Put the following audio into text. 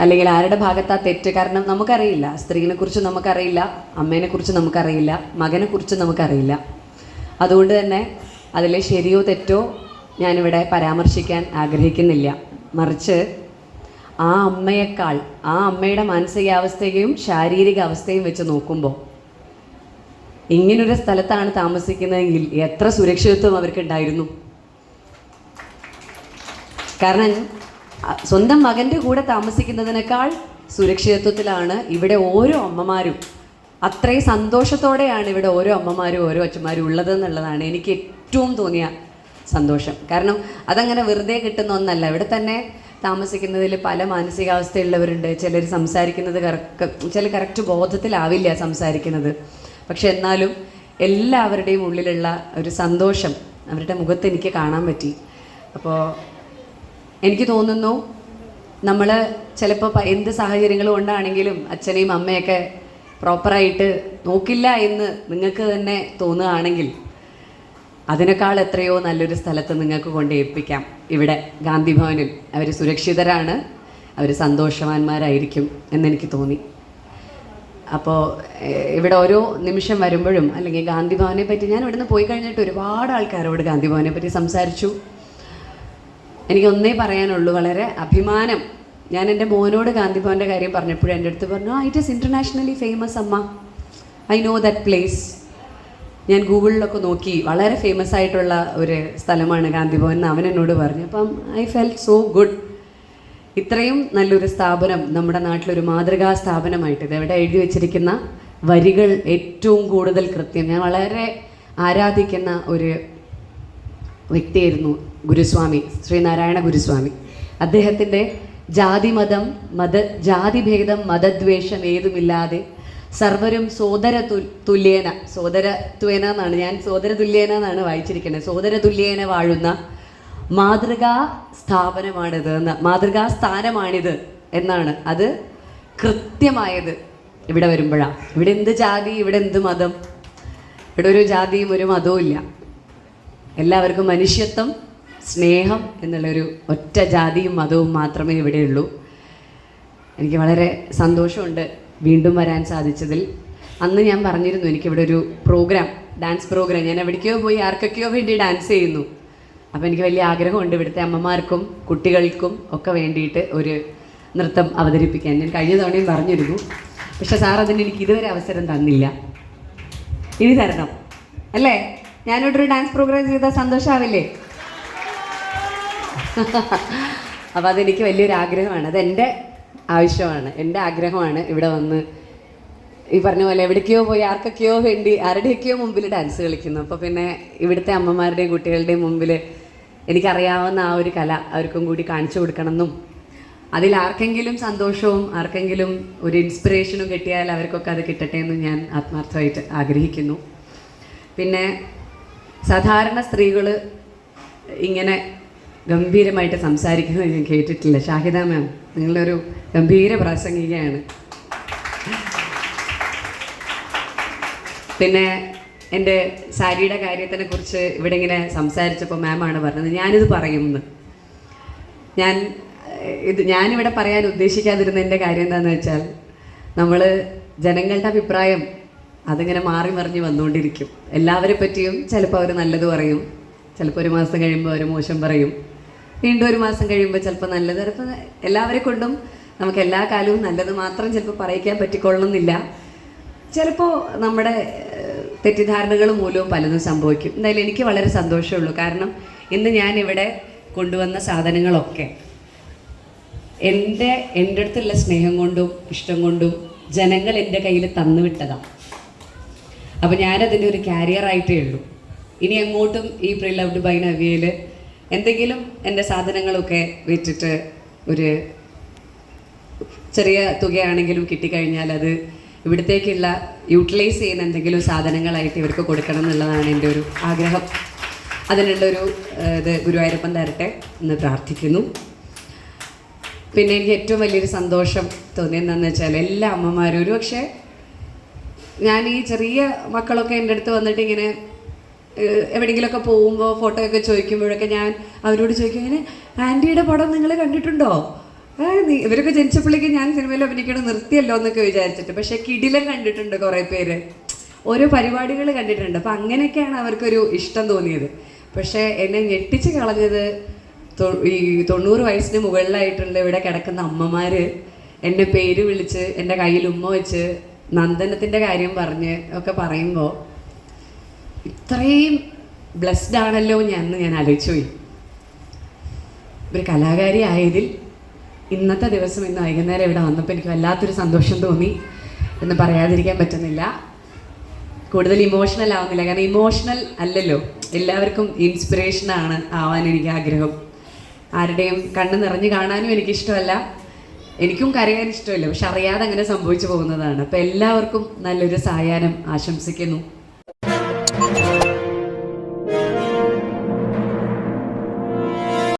അല്ലെങ്കിൽ ആരുടെ ഭാഗത്താ തെറ്റ്? കാരണം നമുക്കറിയില്ല. സ്ത്രീനെ കുറിച്ച് നമുക്കറിയില്ല. അമ്മേനെ കുറിച്ച് നമുക്കറിയില്ല. മകനെ കുറിച്ച് നമുക്കറിയില്ല. അതുകൊണ്ട് തന്നെ അതിലെ ശരിയോ തെറ്റോ ഞാനിവിടെ പരാമർശിക്കാൻ ആഗ്രഹിക്കുന്നില്ല. മറിച്ച് ആ അമ്മയേക്കാൾ ആ അമ്മയുടെ മാനസികാവസ്ഥയും ശാരീരിക അവസ്ഥയും വെച്ച് നോക്കുമ്പോൾ ഇങ്ങനൊരു സ്ഥലത്താണ് താമസിക്കുന്നതെങ്കിൽ എത്ര സുരക്ഷിതത്വം അവർക്കുണ്ടായിരുന്നു? കാരണം സ്വന്തം മകന്റെ കൂടെ താമസിക്കുന്നതിനേക്കാൾ സുരക്ഷിതത്വത്തിലാണ് ഇവിടെ ഓരോ അമ്മമാരും. അത്രയും സന്തോഷത്തോടെയാണ് ഇവിടെ ഓരോ അമ്മമാരും ഓരോ അച്ഛന്മാരും ഉള്ളതെന്നുള്ളതാണ് എനിക്ക് ഏറ്റവും തോന്നിയ സന്തോഷം. കാരണം അതങ്ങനെ വെറുതെ കിട്ടുന്ന ഒന്നല്ല. ഇവിടെ തന്നെ താമസിക്കുന്നതിൽ പല മാനസികാവസ്ഥയുള്ളവരുണ്ട്. ചിലർ സംസാരിക്കുന്നത് കറക്റ്റ് ചില കറക്റ്റ് ബോധത്തിലാവില്ല സംസാരിക്കുന്നത്. പക്ഷെ എന്നാലും എല്ലാവരുടെയും ഉള്ളിലുള്ള ഒരു സന്തോഷം അവരുടെ മുഖത്ത് എനിക്ക് കാണാൻ പറ്റി. അപ്പോൾ എനിക്ക് തോന്നുന്നു നമ്മൾ ചിലപ്പോൾ എന്ത് സാഹചര്യങ്ങൾ കൊണ്ടാണെങ്കിലും അച്ഛനെയും അമ്മയൊക്കെ പ്രോപ്പറായിട്ട് നോക്കില്ല എന്ന് നിങ്ങൾക്ക് തന്നെ തോന്നുകയാണെങ്കിൽ അതിനേക്കാൾ എത്രയോ നല്ലൊരു സ്ഥലത്ത് നിങ്ങൾക്ക് കൊണ്ട് ഏൽപ്പിക്കാം. ഇവിടെ ഗാന്ധി ഭവനിൽ അവർ സുരക്ഷിതരാണ് അവർ സന്തോഷവാന്മാരായിരിക്കും എന്നെനിക്ക് തോന്നി. അപ്പോൾ ഇവിടെ ഓരോ നിമിഷം വരുമ്പോഴും അല്ലെങ്കിൽ ഗാന്ധി ഭവനെ പറ്റി ഞാൻ ഇവിടുന്ന് പോയി കഴിഞ്ഞിട്ട് ഒരുപാട് ആൾക്കാരോട് ഗാന്ധി ഭവനെ പറ്റി സംസാരിച്ചു. എനിക്ക് ഒന്നേ പറയാനുള്ളൂ വളരെ അഭിമാനം. ഞാൻ എന്റെ മോനോട് ഗാന്ധിഭവന്റെ കാര്യം പറഞ്ഞപ്പോഴും എന്റെ അടുത്ത് പറഞ്ഞു ആ ഇറ്റ് ഈസ് ഇന്റർനാഷണലി ഫേമസ് അമ്മ. ഐ നോ ദറ്റ് പ്ലേസ് ഞാൻ ഗൂഗിളിലൊക്കെ നോക്കി വളരെ ഫേമസ് ആയിട്ടുള്ള ഒരു സ്ഥലമാണ് ഗാന്ധിഭവൻ എന്ന് അവൻ എന്നോട് പറഞ്ഞു. അപ്പം ഐ ഫെൽ സോ ഗുഡ് ഇത്രയും നല്ലൊരു സ്ഥാപനം നമ്മുടെ നാട്ടിലൊരു മാതൃകാ സ്ഥാപനമായിട്ട് ഇത് എവിടെ എഴുതി വെച്ചിരിക്കുന്ന വരികൾ ഏറ്റവും കൂടുതൽ കൃത്യം. ഞാൻ വളരെ ആരാധിക്കുന്ന ഒരു വ്യക്തിയായിരുന്നു ഗുരുസ്വാമി ശ്രീനാരായണ ഗുരുസ്വാമി. അദ്ദേഹത്തിന്റെ ജാതിമതം മത ജാതിഭേദം മതദ്വേഷം ഏതുമില്ലാതെ സർവരും സോദര തുല്യേന സോദരത്വേന എന്നാണ്. ഞാൻ സോദര തുല്യേന എന്നാണ് വായിച്ചിരിക്കുന്നത്. സോദര തുല്യേന വാഴുന്ന മാതൃകാ സ്ഥാപനമാണിത് എന്ന് മാതൃകാ സ്ഥാനമാണിത് എന്നാണ്. അത് കൃത്യമായത് ഇവിടെ വരുമ്പോഴാണ്. ഇവിടെ എന്ത് ജാതി ഇവിടെ എന്ത് മതം? ഇവിടെ ഒരു ജാതിയും ഒരു മതവും ഇല്ല. എല്ലാവർക്കും മനുഷ്യത്വം സ്നേഹം എന്നുള്ളൊരു ഒറ്റ ജാതിയും മതവും മാത്രമേ ഇവിടെയുള്ളൂ. എനിക്ക് വളരെ സന്തോഷമുണ്ട് വീണ്ടും വരാൻ സാധിച്ചതിൽ. അന്ന് ഞാൻ പറഞ്ഞിരുന്നു എനിക്കിവിടെ ഒരു പ്രോഗ്രാം ഡാൻസ് പ്രോഗ്രാം. ഞാൻ എവിടേക്കോ പോയി ആർക്കൊക്കെയോ വേണ്ടി ഡാൻസ് ചെയ്യുന്നു. അപ്പോൾ എനിക്ക് വലിയ ആഗ്രഹമുണ്ട് ഇവിടുത്തെ അമ്മമാർക്കും കുട്ടികൾക്കും ഒക്കെ വേണ്ടിയിട്ട് ഒരു നൃത്തം അവതരിപ്പിക്കാൻ. ഞാൻ കഴിഞ്ഞ തവണയും പറഞ്ഞിരുന്നു. പക്ഷെ സാർ അതിന് എനിക്ക് ഇതുവരെ അവസരം തന്നില്ല. ഇനി തരണം. അല്ലേ? ഞാനിവിടെ ഒരു ഡാൻസ് പ്രോഗ്രാം ചെയ്താൽ സന്തോഷമാവില്ലേ അപ്പോൾ അതെനിക്ക് വലിയൊരു ആഗ്രഹമാണ്. അതെന്റെ ആവശ്യമാണ്. എന്റെ ആഗ്രഹമാണ് ഇവിടെ വന്ന് ഈ പറഞ്ഞ പോലെ എവിടേക്കോ പോയി ആർക്കൊക്കെയോ വേണ്ടി ആരുടെയൊക്കെയോ മുമ്പിൽ ഡാൻസ് കളിക്കുന്നു. അപ്പോൾ പിന്നെ ഇവിടുത്തെ അമ്മമാരുടെയും കുട്ടികളുടെയും മുമ്പിൽ എനിക്കറിയാവുന്ന ആ ഒരു കല അവർക്കും കൂടി കാണിച്ചു കൊടുക്കണമെന്നും അതിൽ ആർക്കെങ്കിലും സന്തോഷവും ആർക്കെങ്കിലും ഒരു ഇൻസ്പിറേഷനും കിട്ടിയാൽ അവർക്കൊക്കെ അത് കിട്ടട്ടെ എന്ന് ഞാൻ ആത്മാർത്ഥമായിട്ട് ആഗ്രഹിക്കുന്നു. പിന്നെ സാധാരണ സ്ത്രീകൾ ഇങ്ങനെ ഗംഭീരമായിട്ട് സംസാരിക്കുന്നത് ഞാൻ കേട്ടിട്ടില്ല. ഷാഹിദ മാം നിങ്ങളൊരു ഗംഭീര പ്രാസംഗികയാണ്. പിന്നെ എന്റെ സാരിയുടെ കാര്യത്തിനെ കുറിച്ച് ഇവിടെ ഇങ്ങനെ സംസാരിച്ചപ്പോൾ മാമാണ് പറഞ്ഞത്. ഞാനിത് പറയുമെന്ന്. ഞാൻ ഇത് ഞാനിവിടെ പറയാൻ ഉദ്ദേശിക്കാതിരുന്നതിന്റെ കാര്യം എന്താണെന്ന് വെച്ചാൽ നമ്മൾ ജനങ്ങളുടെ അഭിപ്രായം അതിങ്ങനെ മാറി മറിഞ്ഞ് വന്നുകൊണ്ടിരിക്കും. എല്ലാവരെ പറ്റിയും ചിലപ്പോൾ അവർ നല്ലത് പറയും. ചിലപ്പോൾ ഒരു മാസം കഴിയുമ്പോൾ അവർ മോശം പറയും. വീണ്ടും ഒരു മാസം കഴിയുമ്പോൾ ചിലപ്പോൾ നല്ലത്. ചിലപ്പോൾ എല്ലാവരെ കൊണ്ടും നമുക്ക് എല്ലാ കാലവും നല്ലത് മാത്രം ചിലപ്പോൾ പറയിക്കാൻ പറ്റിക്കൊള്ളുന്നില്ല ചിലപ്പോൾ നമ്മുടെ തെറ്റിദ്ധാരണകൾ മൂലവും പലതും സംഭവിക്കും. എന്തായാലും എനിക്ക് വളരെ സന്തോഷമുള്ളൂ കാരണം ഇന്ന് ഞാനിവിടെ കൊണ്ടുവന്ന സാധനങ്ങളൊക്കെ എന്റെ എന്റെ അടുത്തുള്ള സ്നേഹം കൊണ്ടും ഇഷ്ടം കൊണ്ടും ജനങ്ങൾ എന്റെ കയ്യിൽ തന്നു വിട്ടതാണ് അപ്പോൾ ഞാനതിന്റെ ഒരു കാരിയറായിട്ടേ ഉള്ളൂ. ഇനി അങ്ങോട്ടും ഈ പ്രീ ലവ് ബൈ നവിയയിൽ എന്തെങ്കിലും എന്റെ സാധനങ്ങളൊക്കെ വിറ്റിട്ട് ഒരു ചെറിയ തുകയാണെങ്കിലും കിട്ടിക്കഴിഞ്ഞാൽ അത് ഇവിടത്തേക്കുള്ള യൂട്ടിലൈസ് ചെയ്യുന്ന എന്തെങ്കിലും സാധനങ്ങളായിട്ട് ഇവർക്ക് കൊടുക്കണം എന്നുള്ളതാണ് എന്റെ ഒരു ആഗ്രഹം. അതിനുള്ളൊരു ഇത് ഗുരുവായൂരപ്പൻ തരട്ടെ എന്ന് പ്രാർത്ഥിക്കുന്നു. പിന്നെ എനിക്ക് ഏറ്റവും വലിയൊരു സന്തോഷം തോന്നിയെന്താണെന്ന് വെച്ചാൽ എല്ലാ അമ്മമാരും ഒരു പക്ഷേ ഞാൻ ഈ ചെറിയ മക്കളൊക്കെ എന്റെ അടുത്ത് വന്നിട്ട് ഇങ്ങനെ എവിടെയെങ്കിലുമൊക്കെ പോകുമ്പോൾ ഫോട്ടോ ഒക്കെ ചോദിക്കുമ്പോഴൊക്കെ ഞാൻ അവരോട് ചോദിക്കും ഇങ്ങനെ ആന്റിയുടെ പടം നിങ്ങൾ കണ്ടിട്ടുണ്ടോ? ഇവരൊക്കെ ജനിച്ചപ്പോഴേക്ക് ഞാൻ സിനിമയിൽ അഭിനയിക്കണം നിർത്തിയല്ലോ എന്നൊക്കെ വിചാരിച്ചിട്ട്. പക്ഷെ കിടിലം കണ്ടിട്ടുണ്ട് കുറേ പേര്. ഓരോ പരിപാടികൾ കണ്ടിട്ടുണ്ട്. അപ്പം അങ്ങനെയൊക്കെയാണ് അവർക്കൊരു ഇഷ്ടം തോന്നിയത്. പക്ഷേ എന്നെ ഞെട്ടിച്ച് കളഞ്ഞത് ഈ തൊണ്ണൂറ് വയസ്സിന് മുകളിലായിട്ടുള്ള ഇവിടെ കിടക്കുന്ന അമ്മമാർ എന്നെ പേര് വിളിച്ച് എന്റെ കയ്യിൽ ഉമ്മ വെച്ച് നന്ദനത്തിന്റെ കാര്യം പറഞ്ഞ് ഒക്കെ പറയുമ്പോൾ ഇത്രയും ബ്ലെസ്ഡ് ആണല്ലോ ഞാൻ ഞാൻ ആലോചിച്ചു പോയി. ഒരു കലാകാരി ആയതിൽ ഇന്നത്തെ ദിവസം ഇന്ന് വൈകുന്നേരം ഇവിടെ വന്നപ്പോൾ എനിക്ക് വല്ലാത്തൊരു സന്തോഷം തോന്നി എന്ന് പറയാതിരിക്കാൻ പറ്റുന്നില്ല. കൂടുതൽ ഇമോഷണൽ ആവുന്നില്ല. കാരണം ഇമോഷണൽ അല്ലല്ലോ. എല്ലാവർക്കും ഇൻസ്പിറേഷനാണ് ആവാൻ എനിക്ക് ആഗ്രഹം. ആരുടെയും കണ്ണ് നിറഞ്ഞു കാണാനും എനിക്കിഷ്ടമല്ല. എനിക്കും കരയാൻ ഇഷ്ടമല്ല. പക്ഷെ അറിയാതെ അങ്ങനെ സംഭവിച്ചു പോകുന്നതാണ്. അപ്പം എല്ലാവർക്കും നല്ലൊരു സായാഹ്നം ആശംസിക്കുന്നു.